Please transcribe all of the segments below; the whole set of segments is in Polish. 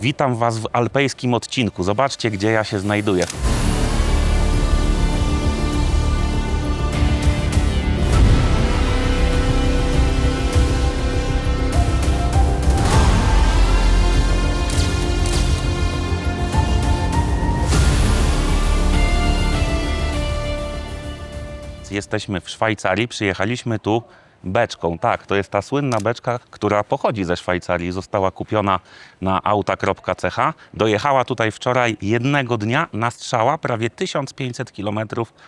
Witam Was w alpejskim odcinku. Zobaczcie, gdzie ja się znajduję. Jesteśmy w Szwajcarii, przyjechaliśmy tu beczką. Tak, to jest ta słynna beczka, która pochodzi ze Szwajcarii. Została kupiona na auta.ch. Dojechała tutaj wczoraj jednego dnia na strzała prawie 1500 km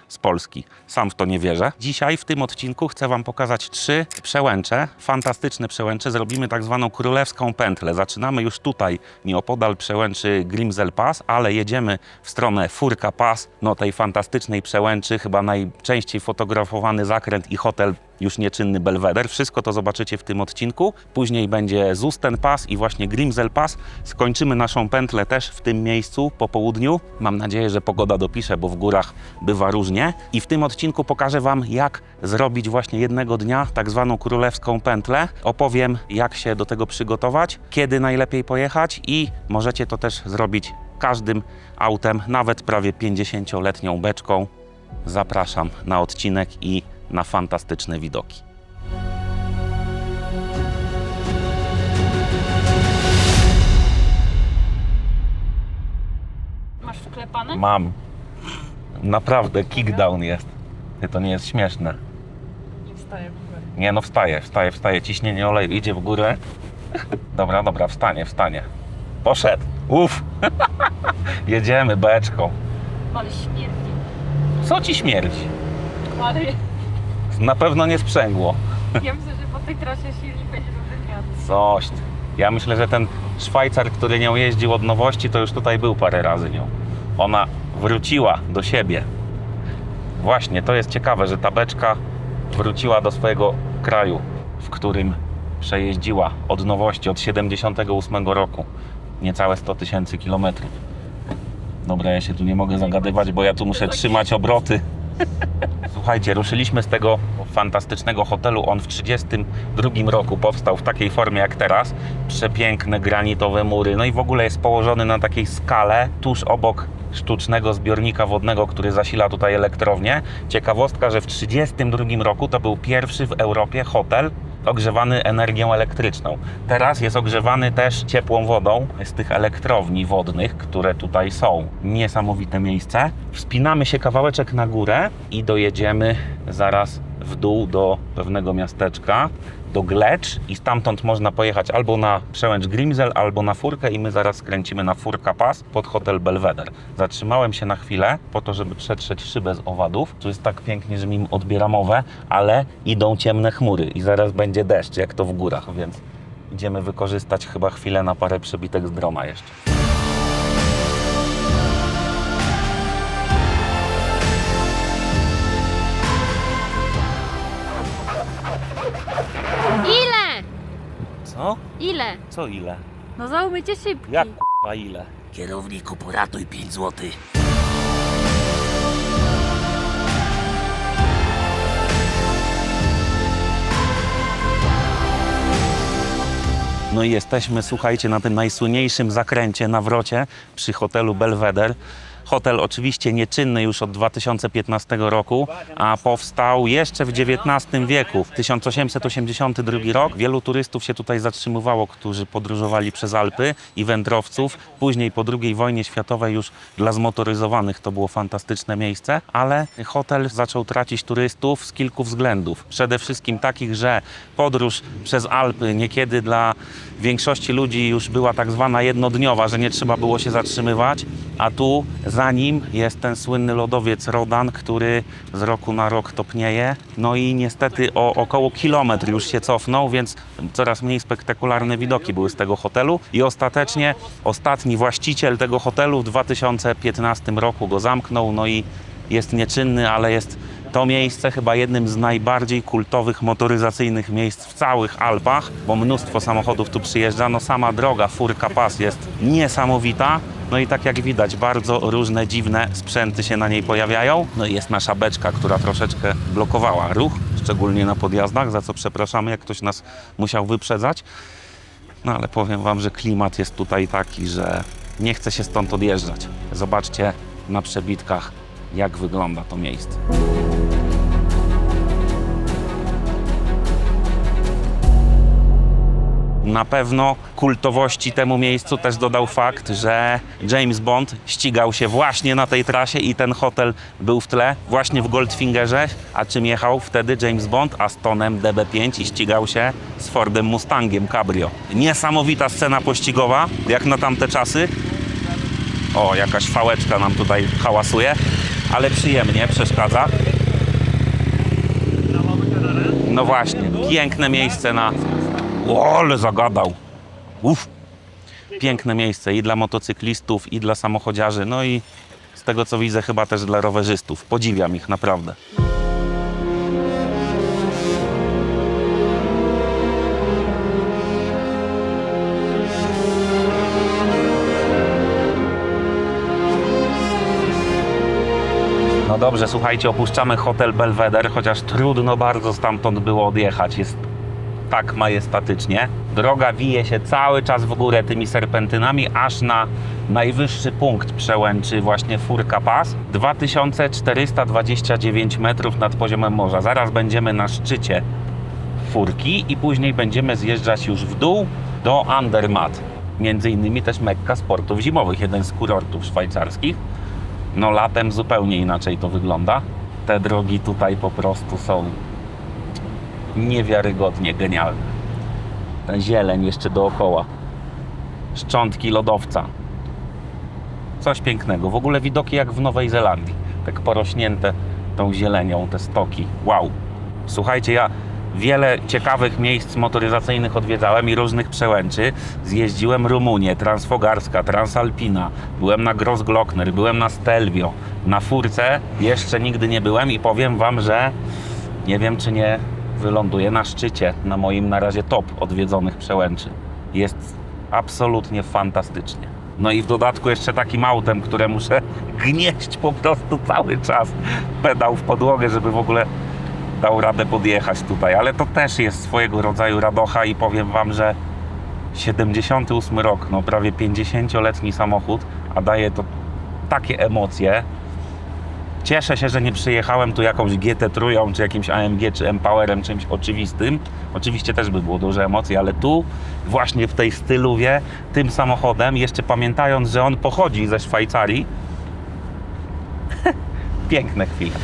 z Polski. Sam w to nie wierzę. Dzisiaj w tym odcinku chcę Wam pokazać trzy przełęcze, fantastyczne przełęcze. Zrobimy tak zwaną królewską pętlę. Zaczynamy już tutaj, nieopodal przełęczy Grimsel Pass, ale jedziemy w stronę Furka Pass, no tej fantastycznej przełęczy, chyba najczęściej fotografowany zakręt i hotel już nieczynny Belweder. Wszystko to zobaczycie w tym odcinku. Później będzie Zusten Pass i właśnie Grimsel Pass. Skończymy naszą pętlę też w tym miejscu po południu. Mam nadzieję, że pogoda dopisze, bo w górach bywa różnie. I w tym odcinku pokażę Wam, jak zrobić właśnie jednego dnia tak zwaną królewską pętlę. Opowiem, jak się do tego przygotować, kiedy najlepiej pojechać i możecie to też zrobić każdym autem, nawet prawie 50-letnią beczką. Zapraszam na odcinek i na fantastyczne widoki. Masz wklepane? Mam. Naprawdę, kickdown jest. Ty, to nie jest śmieszne. Nie wstaję w ogóle. Nie no, wstaje, wstaje, wstaje. Ciśnienie oleju idzie w górę. Dobra, dobra, wstanie, wstanie. Poszedł. Uff. Jedziemy beczką. Ale śmierdzi. Co ci śmierdzi? Ale Na pewno nie sprzęgło. ja myślę, że po tej trasie silnik będzie wiatr. Coś. Ja myślę, że ten Szwajcar, który nią jeździł od nowości, to już tutaj był parę razy nią. Ona wróciła do siebie. Właśnie, to jest ciekawe, że ta beczka wróciła do swojego kraju, w którym przejeździła od nowości, od 78 roku. Niecałe 100 tysięcy kilometrów. Dobra, ja się tu nie mogę zagadywać, bo ja tu muszę trzymać obroty. Słuchajcie, ruszyliśmy z tego fantastycznego hotelu. On w 1932 roku powstał w takiej formie jak teraz. Przepiękne granitowe mury. No i w ogóle jest położony na takiej skale tuż obok sztucznego zbiornika wodnego, który zasila tutaj elektrownię. Ciekawostka, że w 1932 roku to był pierwszy w Europie hotel ogrzewany energią elektryczną. Teraz jest ogrzewany też ciepłą wodą z tych elektrowni wodnych, które tutaj są. Niesamowite miejsce. Wspinamy się kawałeczek na górę i dojedziemy zaraz w dół do pewnego miasteczka, do Glecz i stamtąd można pojechać albo na przełęcz Grimsel, albo na Furkę i my zaraz skręcimy na Furka Pass pod hotel Belvedere. Zatrzymałem się na chwilę po to, żeby przetrzeć szybę z owadów. Tu jest tak pięknie, że mi odbiera mowę, ale idą ciemne chmury i zaraz będzie deszcz, jak to w górach, więc idziemy wykorzystać chyba chwilę na parę przebitek z drona jeszcze. Ile? Co ile? No zaumycie szybki. Jak k***a ile? Kierowniku, poratuj 5 złotych. No i jesteśmy, słuchajcie, na tym najsłynniejszym zakręcie, nawrocie przy hotelu Belvedere. Hotel oczywiście nieczynny już od 2015 roku, a powstał jeszcze w XIX wieku, 1882 rok. Wielu turystów się tutaj zatrzymywało, którzy podróżowali przez Alpy i wędrowców. Później po II wojnie światowej już dla zmotoryzowanych to było fantastyczne miejsce, ale hotel zaczął tracić turystów z kilku względów. Przede wszystkim takich, że podróż przez Alpy niekiedy dla większości ludzi już była tak zwana jednodniowa, że nie trzeba było się zatrzymywać, a tu za nim jest ten słynny lodowiec Rodan, który z roku na rok topnieje. No i niestety o około kilometr już się cofnął, więc coraz mniej spektakularne widoki były z tego hotelu i ostatecznie ostatni właściciel tego hotelu w 2015 roku go zamknął, no i jest nieczynny, ale jest to miejsce chyba jednym z najbardziej kultowych motoryzacyjnych miejsc w całych Alpach, bo mnóstwo samochodów tu przyjeżdża. No sama droga Furka Pass jest niesamowita. No i tak jak widać, bardzo różne dziwne sprzęty się na niej pojawiają. No i jest nasza beczka, która troszeczkę blokowała ruch, szczególnie na podjazdach, za co przepraszamy, jak ktoś nas musiał wyprzedzać. No ale powiem wam, że klimat jest tutaj taki, że nie chce się stąd odjeżdżać. Zobaczcie na przebitkach, jak wygląda to miejsce. Na pewno kultowości temu miejscu też dodał fakt, że James Bond ścigał się właśnie na tej trasie i ten hotel był w tle, właśnie w Goldfingerze. A czym jechał wtedy James Bond? Astonem DB5 i ścigał się z Fordem Mustangiem Cabrio. Niesamowita scena pościgowa, jak na tamte czasy. O, jakaś fałeczka nam tutaj hałasuje, ale przyjemnie, przeszkadza. No właśnie, piękne miejsce na... O, ale zagadał. Uff. Piękne miejsce i dla motocyklistów, i dla samochodziarzy, no i z tego co widzę chyba też dla rowerzystów. Podziwiam ich naprawdę. No dobrze, słuchajcie, opuszczamy hotel Belvedere, chociaż trudno bardzo stamtąd było odjechać. Jest tak majestatycznie. Droga wije się cały czas w górę tymi serpentynami, aż na najwyższy punkt przełęczy właśnie Furka Pass. 2429 metrów nad poziomem morza. Zaraz będziemy na szczycie Furki i później będziemy zjeżdżać już w dół do Andermatt. Między innymi też Mekka sportów zimowych, jeden z kurortów szwajcarskich. No latem zupełnie inaczej to wygląda. Te drogi tutaj po prostu są niewiarygodnie genialne. Ten zieleń jeszcze dookoła. Szczątki lodowca. Coś pięknego. W ogóle widoki jak w Nowej Zelandii. Tak porośnięte tą zielenią, te stoki. Wow. Słuchajcie, ja wiele ciekawych miejsc motoryzacyjnych odwiedzałem i różnych przełęczy. Zjeździłem Rumunię, Transfogarska, Transalpina, byłem na Grossglockner, byłem na Stelvio, na Furce jeszcze nigdy nie byłem i powiem Wam, że nie wiem czy nie wyląduję na szczycie, na moim na razie top odwiedzonych przełęczy. Jest absolutnie fantastycznie. No i w dodatku jeszcze takim autem, które muszę gnieść po prostu cały czas pedał w podłogę, żeby w ogóle dał radę podjechać tutaj, ale to też jest swojego rodzaju radocha i powiem Wam, że 78 rok, no prawie 50-letni samochód, a daje to takie emocje. Cieszę się, że nie przyjechałem tu jakąś GT3 czy jakimś AMG czy Empowerem, czymś oczywistym. Oczywiście też by było duże emocje, ale tu właśnie w tej styluwie, tym samochodem, jeszcze pamiętając, że on pochodzi ze Szwajcarii, piękne chwile.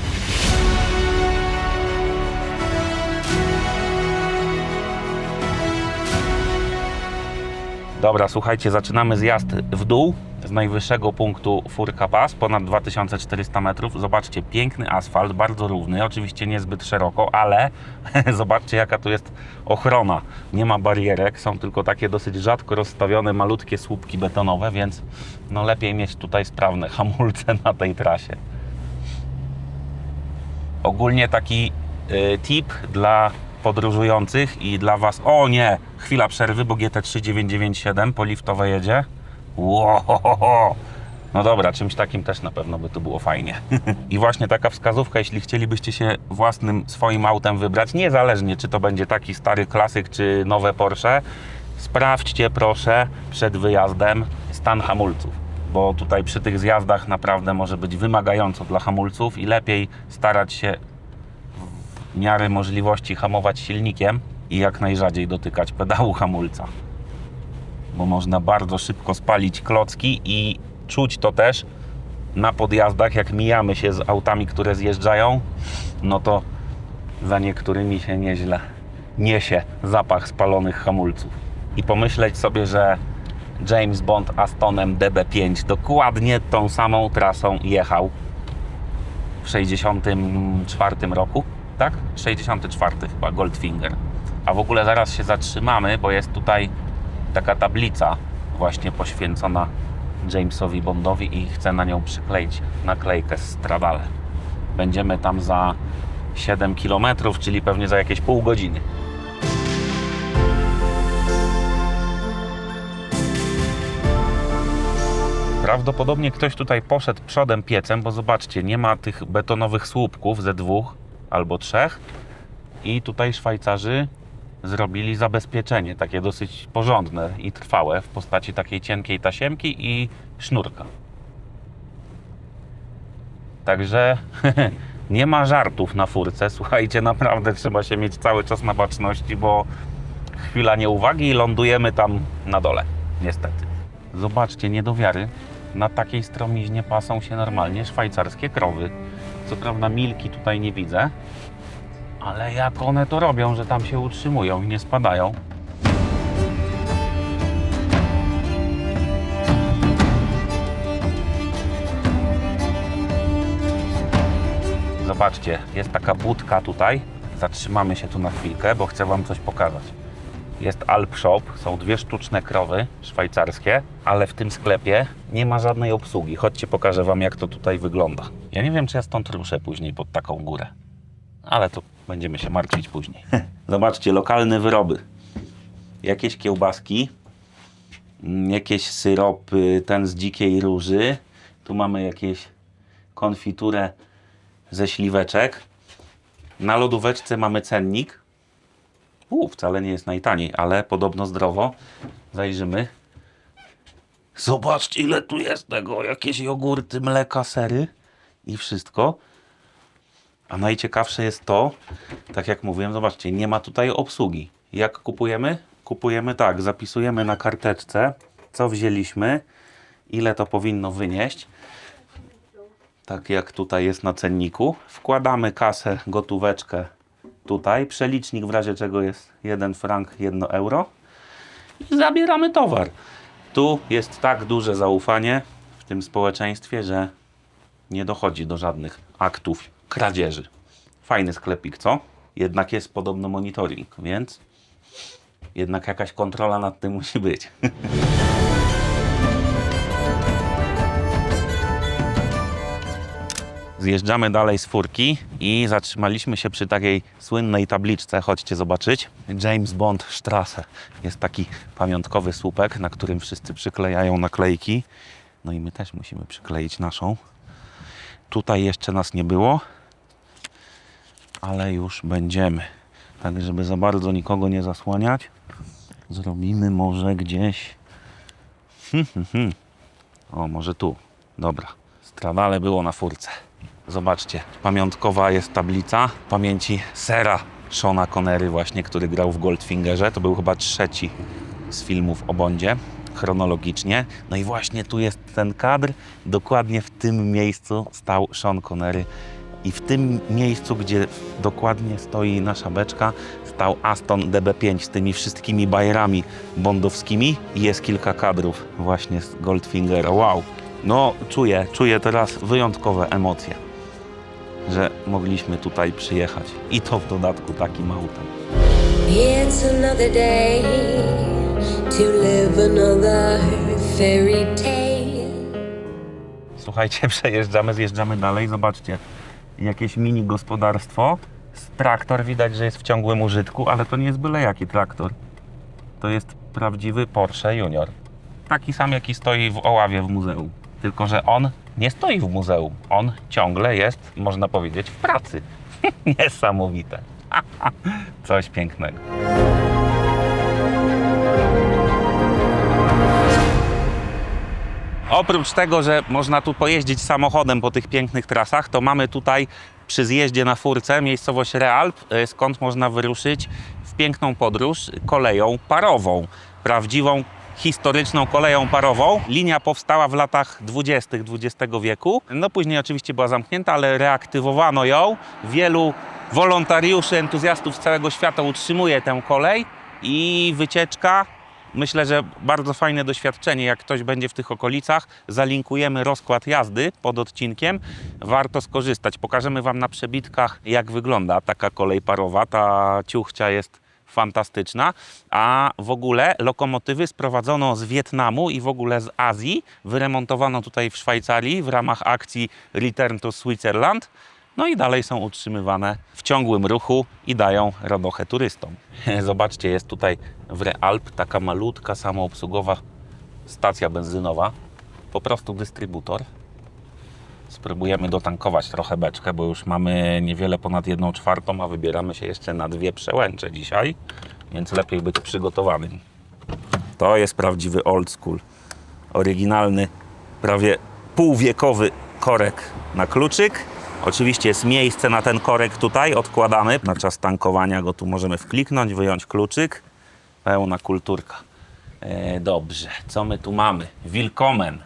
Dobra, słuchajcie, zaczynamy zjazd w dół z najwyższego punktu Furka Pass, ponad 2400 metrów. Zobaczcie, piękny asfalt, bardzo równy, oczywiście niezbyt szeroko, ale zobaczcie jaka tu jest ochrona. Nie ma barierek, są tylko takie dosyć rzadko rozstawione malutkie słupki betonowe, więc no lepiej mieć tutaj sprawne hamulce na tej trasie. Ogólnie taki y, tip dla podróżujących i dla Was. O nie, chwila przerwy, bo GT3997 poliftowe jedzie. Wow. No dobra, czymś takim też na pewno by tu było fajnie. I właśnie taka wskazówka, jeśli chcielibyście się własnym swoim autem wybrać, niezależnie czy to będzie taki stary klasyk, czy nowe Porsche, sprawdźcie proszę przed wyjazdem stan hamulców. Bo tutaj przy tych zjazdach naprawdę może być wymagająco dla hamulców i lepiej starać się w miarę możliwości hamować silnikiem i jak najrzadziej dotykać pedału hamulca. Bo można bardzo szybko spalić klocki i czuć to też na podjazdach, jak mijamy się z autami, które zjeżdżają, no to za niektórymi się nieźle niesie zapach spalonych hamulców. I pomyśleć sobie, że James Bond Astonem DB5 dokładnie tą samą trasą jechał w 64 roku, tak? 64 chyba, Goldfinger. A w ogóle zaraz się zatrzymamy, bo jest tutaj taka tablica właśnie poświęcona Jamesowi Bondowi i chcę na nią przykleić naklejkę z Stradale. Będziemy tam za 7 km, czyli pewnie za jakieś pół godziny. Prawdopodobnie ktoś tutaj poszedł przodem piecem, bo zobaczcie, nie ma tych betonowych słupków ze dwóch albo trzech. I tutaj Szwajcarzy zrobili zabezpieczenie, takie dosyć porządne i trwałe w postaci takiej cienkiej tasiemki i sznurka. Także nie ma żartów na furce. Słuchajcie, naprawdę trzeba się mieć cały czas na baczności, bo chwila nieuwagi i lądujemy tam na dole. Niestety. Zobaczcie, nie do wiary. Na takiej stromiźnie pasą się normalnie szwajcarskie krowy. Co prawda milki tutaj nie widzę, ale jak one to robią, że tam się utrzymują i nie spadają. Zobaczcie, jest taka budka tutaj. Zatrzymamy się tu na chwilkę, bo chcę Wam coś pokazać. Jest Alp Shop, są dwie sztuczne krowy szwajcarskie, ale w tym sklepie nie ma żadnej obsługi. Chodźcie, pokażę Wam, jak to tutaj wygląda. Ja nie wiem, czy ja stąd ruszę później pod taką górę, ale to będziemy się martwić później. Zobaczcie, lokalne wyroby. Jakieś kiełbaski, mm, jakieś syropy, ten z dzikiej róży. Tu mamy jakieś konfiturę ze śliweczek. Na lodóweczce mamy cennik. U, wcale nie jest najtaniej, ale podobno zdrowo. Zajrzymy. Zobaczcie, ile tu jest tego. Jakieś jogurty, mleka, sery i wszystko. A najciekawsze jest to, tak jak mówiłem, zobaczcie, nie ma tutaj obsługi. Jak kupujemy? Kupujemy tak, zapisujemy na karteczce, co wzięliśmy, ile to powinno wynieść tak jak tutaj jest na cenniku. Wkładamy kasę, gotóweczkę tutaj. Przelicznik w razie czego jest 1 frank, 1 euro. I zabieramy towar. Tu jest tak duże zaufanie w tym społeczeństwie, że nie dochodzi do żadnych aktów kradzieży. Fajny sklepik, co? Jednak jest podobno monitoring, więc jednak jakaś kontrola nad tym musi być. Zjeżdżamy dalej z furki i zatrzymaliśmy się przy takiej słynnej tabliczce. Chodźcie zobaczyć. James Bond Strasse. Jest taki pamiątkowy słupek, na którym wszyscy przyklejają naklejki. No i my też musimy przykleić naszą. Tutaj jeszcze nas nie było, ale już będziemy. Tak, żeby za bardzo nikogo nie zasłaniać, zrobimy może gdzieś. Hmm, hmm, hmm. O, może tu. Dobra. Stradale było na furce. Zobaczcie, pamiątkowa jest tablica pamięci Sera Shona Connery właśnie, który grał w Goldfingerze. To był chyba trzeci z filmów o Bondzie, chronologicznie. No i właśnie tu jest ten kadr. Dokładnie w tym miejscu stał Sean Connery i w tym miejscu, gdzie dokładnie stoi nasza beczka, stał Aston DB5 z tymi wszystkimi bajerami bondowskimi i jest kilka kadrów właśnie z Goldfingera. Wow! No, czuję, czuję teraz wyjątkowe emocje, że mogliśmy tutaj przyjechać. I to w dodatku takim autem. It's another day to live another fairy tale. Słuchajcie, przejeżdżamy, zjeżdżamy dalej. Zobaczcie, jakieś mini gospodarstwo. Traktor widać, że jest w ciągłym użytku, ale to nie jest byle jaki traktor. To jest prawdziwy Porsche Junior. Taki sam, jaki stoi w Oławie w muzeum. Tylko, że on nie stoi w muzeum. On ciągle jest, można powiedzieć, w pracy. Niesamowite. Coś pięknego. Oprócz tego, że można tu pojeździć samochodem po tych pięknych trasach, to mamy tutaj przy zjeździe na furce miejscowość Realp, e, skąd można wyruszyć w piękną podróż koleją parową. Prawdziwą, historyczną koleją parową. Linia powstała w latach 20. XX wieku. No później oczywiście była zamknięta, ale reaktywowano ją. Wielu wolontariuszy, entuzjastów z całego świata utrzymuje tę kolej i wycieczka Myślę, że bardzo fajne doświadczenie. Jak ktoś będzie w tych okolicach, zalinkujemy rozkład jazdy pod odcinkiem. Warto skorzystać. Pokażemy Wam na przebitkach, jak wygląda taka kolej parowa. Ta ciuchcia jest fantastyczna. A w ogóle lokomotywy sprowadzono z Wietnamu i w ogóle z Azji. Wyremontowano tutaj w Szwajcarii w ramach akcji Return to Switzerland. No i dalej są utrzymywane w ciągłym ruchu i dają radochę turystom. Zobaczcie, jest tutaj w Realp taka malutka, samoobsługowa stacja benzynowa. Po prostu dystrybutor. Spróbujemy dotankować trochę beczkę, bo już mamy niewiele ponad jedną czwartą, a wybieramy się jeszcze na dwie przełęcze dzisiaj. więc lepiej być przygotowanym. To jest prawdziwy old school. Oryginalny, prawie półwiekowy korek na kluczyk. Oczywiście jest miejsce na ten korek tutaj, odkładamy. Na czas tankowania go tu możemy wkliknąć, wyjąć kluczyk. Pełna kulturka. E, dobrze, co my tu mamy? Willkommen.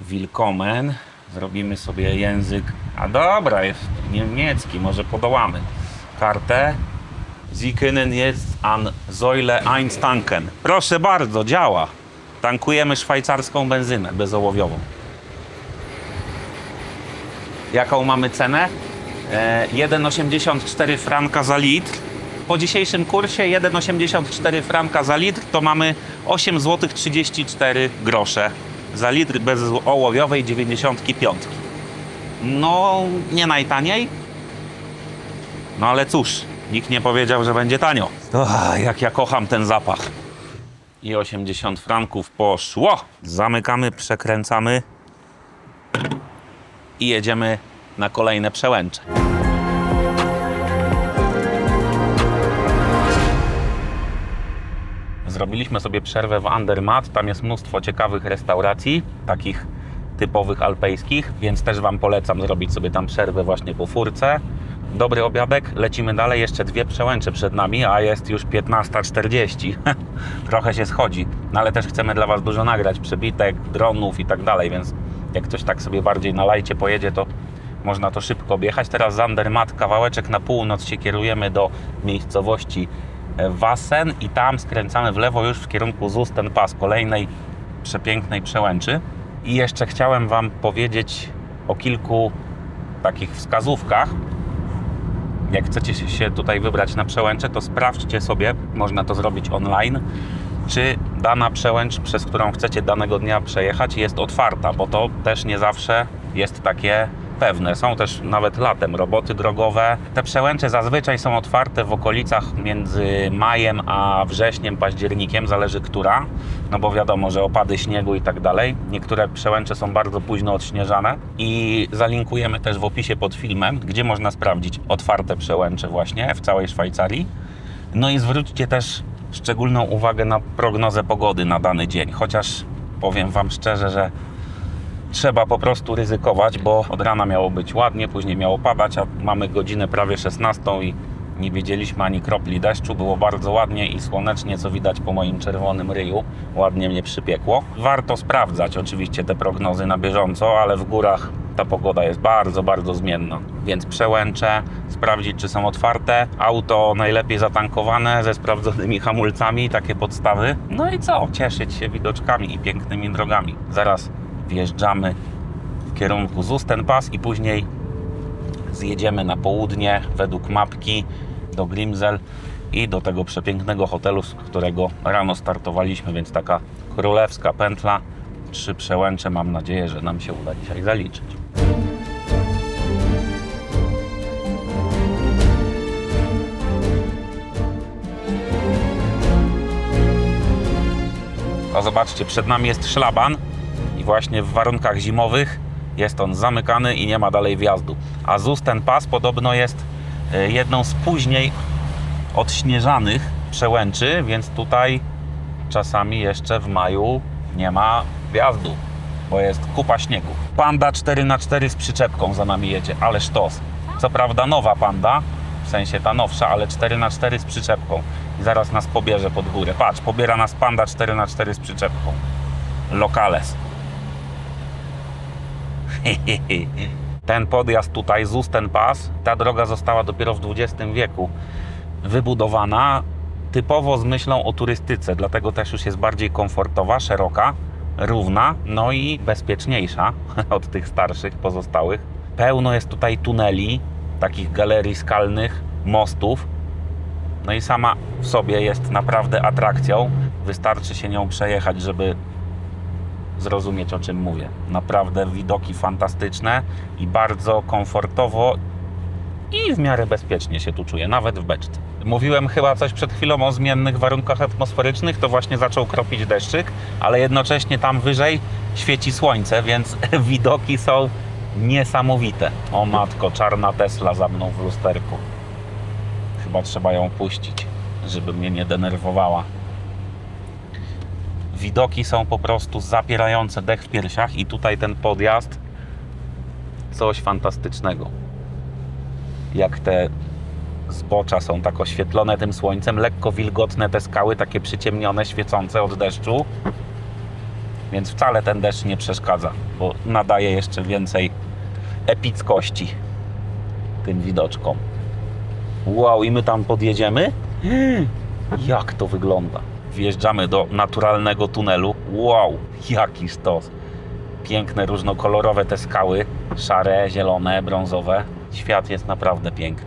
Willkommen. Zrobimy sobie język. A dobra, jest niemiecki, może podołamy. Kartę. Sie können jetzt an Säule 1 tanken. Proszę bardzo, działa. Tankujemy szwajcarską benzynę bezołowiową. Jaką mamy cenę? E, 1,84 franka za litr. Po dzisiejszym kursie 1,84 franka za litr to mamy 8 zł 34 grosze za litr bezołowiowej 95. No, nie najtaniej, no ale cóż, nikt nie powiedział, że będzie tanio. Ach, jak ja kocham ten zapach. I 80 franków poszło. Zamykamy, przekręcamy i jedziemy na kolejne przełęcze. Zrobiliśmy sobie przerwę w Andermatt. Tam jest mnóstwo ciekawych restauracji, takich typowych alpejskich, więc też Wam polecam zrobić sobie tam przerwę właśnie po furce. Dobry obiadek, lecimy dalej, jeszcze dwie przełęcze przed nami, a jest już 15.40. Trochę się schodzi, no ale też chcemy dla Was dużo nagrać, przebitek, dronów i tak dalej, więc jak ktoś tak sobie bardziej na lajcie pojedzie, to można to szybko objechać. Teraz Zandermatt, kawałeczek na północ się kierujemy do miejscowości e, Wassen i tam skręcamy w lewo już w kierunku Zusten Pass, kolejnej przepięknej przełęczy. I jeszcze chciałem Wam powiedzieć o kilku takich wskazówkach. Jak chcecie się tutaj wybrać na przełęcze, to sprawdźcie sobie, można to zrobić online, czy dana przełęcz, przez którą chcecie danego dnia przejechać, jest otwarta, bo to też nie zawsze jest takie pewne. Są też nawet latem roboty drogowe. Te przełęcze zazwyczaj są otwarte w okolicach między majem a wrześniem, październikiem, zależy która, no bo wiadomo, że opady śniegu i tak dalej. Niektóre przełęcze są bardzo późno odśnieżane i zalinkujemy też w opisie pod filmem, gdzie można sprawdzić otwarte przełęcze właśnie w całej Szwajcarii. No i zwróćcie też szczególną uwagę na prognozę pogody na dany dzień, chociaż powiem Wam szczerze, że trzeba po prostu ryzykować, bo od rana miało być ładnie, później miało padać, a mamy godzinę prawie 16 i nie wiedzieliśmy ani kropli deszczu. Było bardzo ładnie i słonecznie, co widać po moim czerwonym ryju. Ładnie mnie przypiekło. Warto sprawdzać oczywiście te prognozy na bieżąco, ale w górach ta pogoda jest bardzo, bardzo zmienna. Więc przełęczę, sprawdzić czy są otwarte. Auto najlepiej zatankowane ze sprawdzonymi hamulcami, takie podstawy. No i co? Cieszyć się widoczkami i pięknymi drogami. Zaraz wjeżdżamy w kierunku Zustenpass i później zjedziemy na południe według mapki do Grimsel i do tego przepięknego hotelu, z którego rano startowaliśmy, więc taka królewska pętla. Trzy przełęcze, mam nadzieję, że nam się uda dzisiaj zaliczyć. O zobaczcie, przed nami jest szlaban i właśnie w warunkach zimowych jest on zamykany i nie ma dalej wjazdu. A ZUS ten pas podobno jest e, jedną z później odśnieżanych przełęczy, więc tutaj czasami jeszcze w maju nie ma wjazdu, bo jest kupa śniegu. Panda 4x4 z przyczepką za nami jedzie, ale sztos. Co prawda nowa panda, w sensie ta nowsza, ale 4x4 z przyczepką. I zaraz nas pobierze pod górę. Patrz, pobiera nas panda 4x4 z przyczepką. Lokales. Ten podjazd tutaj, Zusten Pass, ta droga została dopiero w XX wieku wybudowana typowo z myślą o turystyce, dlatego też już jest bardziej komfortowa, szeroka, równa, no i bezpieczniejsza od tych starszych, pozostałych. Pełno jest tutaj tuneli, takich galerii skalnych, mostów. No i sama w sobie jest naprawdę atrakcją. Wystarczy się nią przejechać, żeby zrozumieć o czym mówię. Naprawdę widoki fantastyczne i bardzo komfortowo i w miarę bezpiecznie się tu czuję, nawet w beczce. Mówiłem chyba coś przed chwilą o zmiennych warunkach atmosferycznych, to właśnie zaczął kropić deszczyk, ale jednocześnie tam wyżej świeci słońce, więc widoki są niesamowite. O matko, czarna Tesla za mną w lusterku. Chyba trzeba ją puścić. żeby mnie nie denerwowała. Widoki są po prostu zapierające dech w piersiach i tutaj ten podjazd coś fantastycznego. Jak te zbocza są tak oświetlone tym słońcem, lekko wilgotne te skały, takie przyciemnione, świecące od deszczu. Więc wcale ten deszcz nie przeszkadza, bo nadaje jeszcze więcej epickości tym widoczkom. Wow, i my tam podjedziemy? Jak to wygląda? Wjeżdżamy do naturalnego tunelu. Wow, jaki sztos. Piękne, różnokolorowe te skały. Szare, zielone, brązowe. Świat jest naprawdę piękny.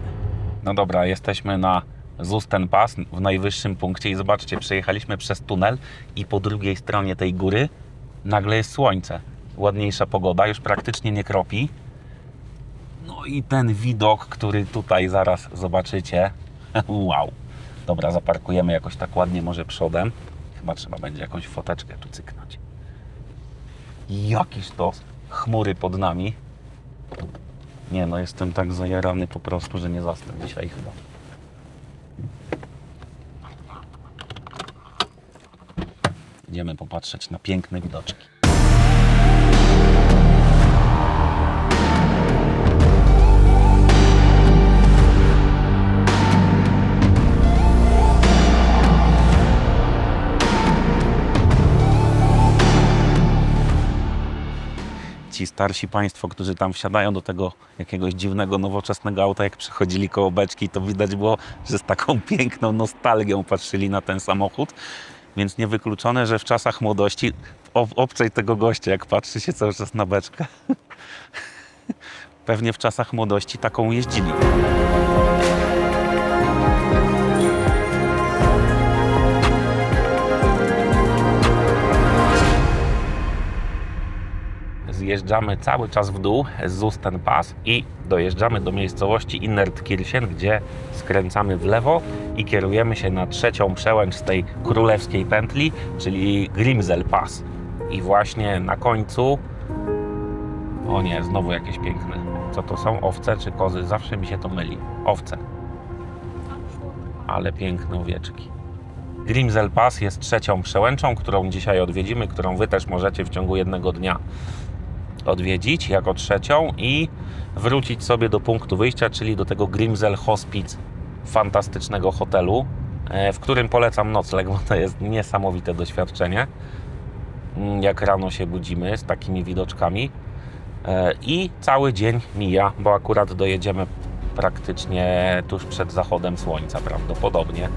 No dobra, jesteśmy na Zusten Pass w najwyższym punkcie i zobaczcie, przejechaliśmy przez tunel i po drugiej stronie tej góry nagle jest słońce. Ładniejsza pogoda, już praktycznie nie kropi. No i ten widok, który tutaj zaraz zobaczycie. Wow. Dobra, zaparkujemy jakoś tak ładnie może przodem. Chyba trzeba będzie jakąś foteczkę tu cyknąć. Jakiż to chmury pod nami. Nie no, jestem tak zajarany po prostu, że nie zasnę dzisiaj chyba. Idziemy popatrzeć na piękne widoczki. Ci starsi państwo, którzy tam wsiadają do tego jakiegoś dziwnego, nowoczesnego auta, jak przechodzili koło beczki, to widać było, że z taką piękną nostalgią patrzyli na ten samochód. Więc niewykluczone, że w czasach młodości ob- tego gościa, jak patrzy się cały czas na beczkę. Pewnie w czasach młodości taką jeździli. Zjeżdżamy cały czas w dół z Zusten Pass i dojeżdżamy do miejscowości Innertkirchen, gdzie skręcamy w lewo i kierujemy się na trzecią przełęcz z tej królewskiej pętli, czyli Grimsel Pass. I właśnie na końcu... O nie, znowu jakieś piękne. Co to są? Owce czy kozy? Zawsze mi się to myli. Owce. Ale piękne owieczki. Grimsel Pass jest trzecią przełęczą, którą dzisiaj odwiedzimy, którą Wy też możecie w ciągu jednego dnia odwiedzić jako trzecią i wrócić sobie do punktu wyjścia, czyli do tego Grimsel Hospice, fantastycznego hotelu, e, w którym polecam nocleg, bo to jest niesamowite doświadczenie. Mm, Jak rano się budzimy z takimi widoczkami E, i cały dzień mija, bo akurat dojedziemy praktycznie tuż przed zachodem słońca prawdopodobnie.